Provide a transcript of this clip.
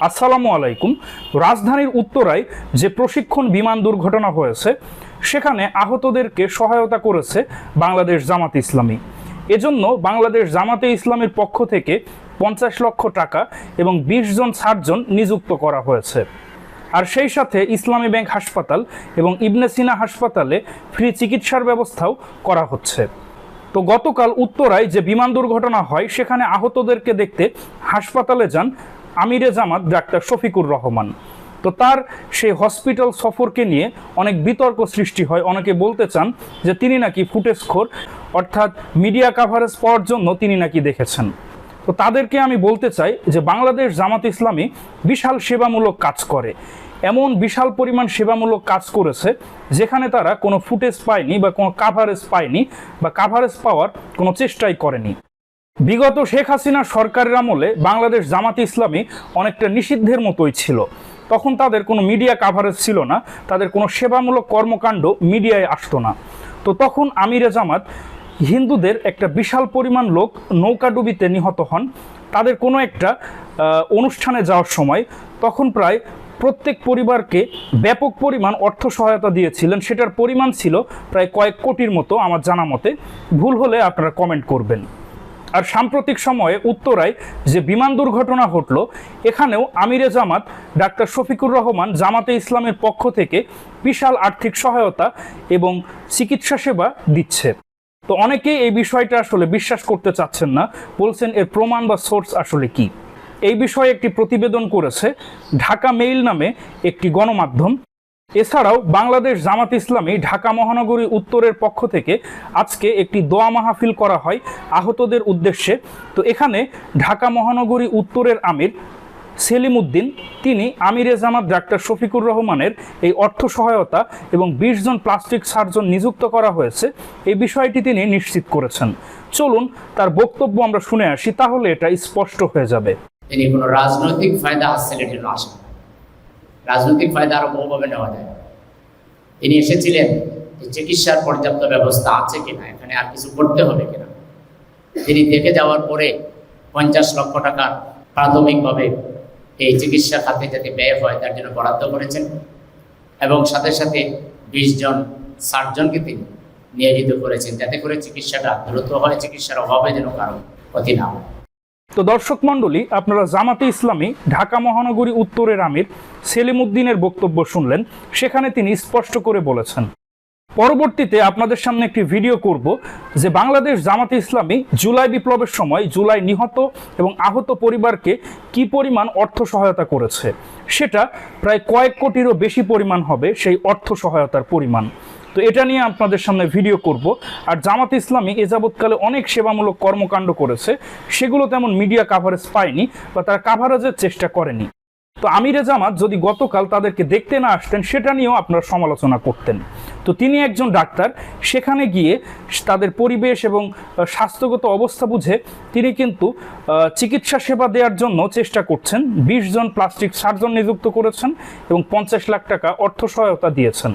আসসালামু আলাইকুম। রাজধানীর উত্তরায় যে প্রশিক্ষণ বিমান দুর্ঘটনা হয়েছে, সেখানে আহতদেরকে সহায়তা করেছে বাংলাদেশ জামাত ইসলামী। এজন্য বাংলাদেশ জামাতে ইসলামের পক্ষ থেকে পঞ্চাশ লক্ষ টাকা এবং বিশ জন সার্জন নিযুক্ত করা হয়েছে। আর সেই সাথে ইসলামী ব্যাংক হাসপাতাল এবং ইবনে সিনা হাসপাতালে ফ্রি চিকিৎসার ব্যবস্থাও করা হচ্ছে। তো গতকাল উত্তরায় যে বিমান দুর্ঘটনা হয়, সেখানে আহতদেরকে দেখতে হাসপাতালে যান আমিরে জামাত, ডাক্তার শফিকুর রহমান। তো তার সেই হসপিটাল সফরকে নিয়ে অনেক বিতর্ক সৃষ্টি হয়। অনেকে বলতে চান যে তিনি নাকি ফুটেজখোর, অর্থাৎ মিডিয়া কাভারেজ পাওয়ার জন্য তিনি নাকি দেখেছেন। তো তাদেরকে আমি বলতে চাই যে বাংলাদেশ জামাত ইসলামী বিশাল সেবামূলক কাজ করে। এমন বিশাল পরিমাণ সেবামূলক কাজ করেছে যেখানে তারা কোনো ফুটেজ পায়নি বা কোনো কাভারেজ পায়নি বা কাভারেজ পাওয়ার কোনো চেষ্টাই করেনি। বিগত শেখ হাসিনা সরকারের আমলে বাংলাদেশ জামাত ইসলামী অনেকটা নিষিদ্ধের মতোই ছিল। তখন তাদের কোনো মিডিয়া কাভারেজ ছিল না, তাদের কোনো সেবামূলক কর্মকাণ্ড মিডিয়ায় আসতো না। তো তখন আমিরে জামাত হিন্দুদের একটা বিশাল পরিমাণ লোক নৌকাডুবিতে নিহত হন। তাদের কোনো একটা অনুষ্ঠানে যাওয়ার সময় তখন প্রায় প্রত্যেক পরিবারকে ব্যাপক পরিমাণ অর্থ সহায়তা দিয়েছিলেন। সেটার পরিমাণ ছিল প্রায় কয়েক কোটির মতো আমার জানা মতে। ভুল হলে আপনারা কমেন্ট করবেন। আর সাম্প্রতিক সময়ে উত্তরায় যে বিমান দুর্ঘটনা ঘটল, এখানেও আমিরে জামাত, ডাক্তার শফিকুর রহমান, জামাতে ইসলামের পক্ষ থেকে বিশাল আর্থিক সহায়তা এবং চিকিৎসা সেবা দিচ্ছে। তো অনেকেই এই বিষয়টা আসলে বিশ্বাস করতে চাচ্ছেন না, বলছেন এর প্রমাণ বা সোর্স আসলে কি। এই বিষয়ে একটি প্রতিবেদন করেছে ঢাকা মেইল নামে একটি গণমাধ্যম। এছাড়াও বাংলাদেশ জামাত ইসলামী ঢাকা মহানগরী উত্তরের পক্ষ থেকে আজকে একটি দোয়া মাহফিল করা হয় আহতদের উদ্দেশ্যে। তো এখানে ঢাকা মহানগরী উত্তরের আমির সেলিম উদ্দিন তিনি আমিরে জামাত ডাক্তার শফিকুর রহমানের এই অর্থ সহায়তা এবং বিশ জন প্লাস্টিক সার্জন নিযুক্ত করা হয়েছে। এই বিষয়টি তিনি নিশ্চিত করেছেন। চলুন, তার বক্তব্য আমরা শুনে আসি, তাহলে এটা স্পষ্ট হয়ে যাবে। তিনি কোনো রাজনৈতিক ফায়দা হাসিলের জন্য আসেন। রাজনৈতিক ফায়দা আরও বহুভাবে নেওয়া যায়। তিনি এসেছিলেন যে চিকিৎসার পর্যাপ্ত ব্যবস্থা আছে কিনা, এখানে আর কিছু করতে হবে কিনা। তিনি দেখে যাওয়ার পরে পঞ্চাশ লক্ষ টাকা প্রাথমিকভাবে এই চিকিৎসা খাতে যাতে ব্যয় হয়, তার জন্য বরাদ্দ করেছেন এবং সাথে সাথে বিশ জন সার্জনকে তিনি নিয়োজিত করেছেন, যাতে করে চিকিৎসাটা দ্রুত হয়, চিকিৎসার অভাবে যেন কারও ক্ষতি না হয়। তো দর্শক মণ্ডলী, আপনারা জামাতে ইসলামী, ঢাকা মহানগরী উত্তরের আমির সেলিম উদ্দিনের বক্তব্য শুনলেন। সেখানে তিনি স্পষ্ট করে বলেছেন। পরবর্তীতে আপনাদের সামনে একটি ভিডিও করব যে বাংলাদেশ জামাতে ইসলামী জুলাই বিপ্লবের সময় জুলাই নিহত এবং আহত পরিবারকে কি পরিমাণ অর্থ সহায়তা করেছে, সেটা প্রায় কয়েক কোটিরও বেশি পরিমাণ হবে সেই অর্থ সহায়তার পরিমাণ। তো এটা নিয়ে আপনাদের সামনে ভিডিও করব। আর জামাত ইসলামী এ যাবৎকালে অনেক সেবামূলক কর্মকাণ্ড করেছে, সেগুলো তেমন মিডিয়া কাভারেজ পায়নি বা তারা কাভারেজের চেষ্টা করেনি। তো আমিরে জামাত যদি গতকাল তাদেরকে দেখতে না আসতেন, সেটা নিয়েও আপনারা সমালোচনা করতেন। তো তিনি একজন ডাক্তার, সেখানে গিয়ে তাদের পরিবেশ এবং স্বাস্থ্যগত অবস্থা বুঝে তিনি কিন্তু চিকিৎসা সেবা দেওয়ার জন্য চেষ্টা করছেন। বিশ জন প্লাস্টিক সার্জন নিযুক্ত করেছেন এবং পঞ্চাশ লাখ টাকা অর্থ সহায়তা দিয়েছেন।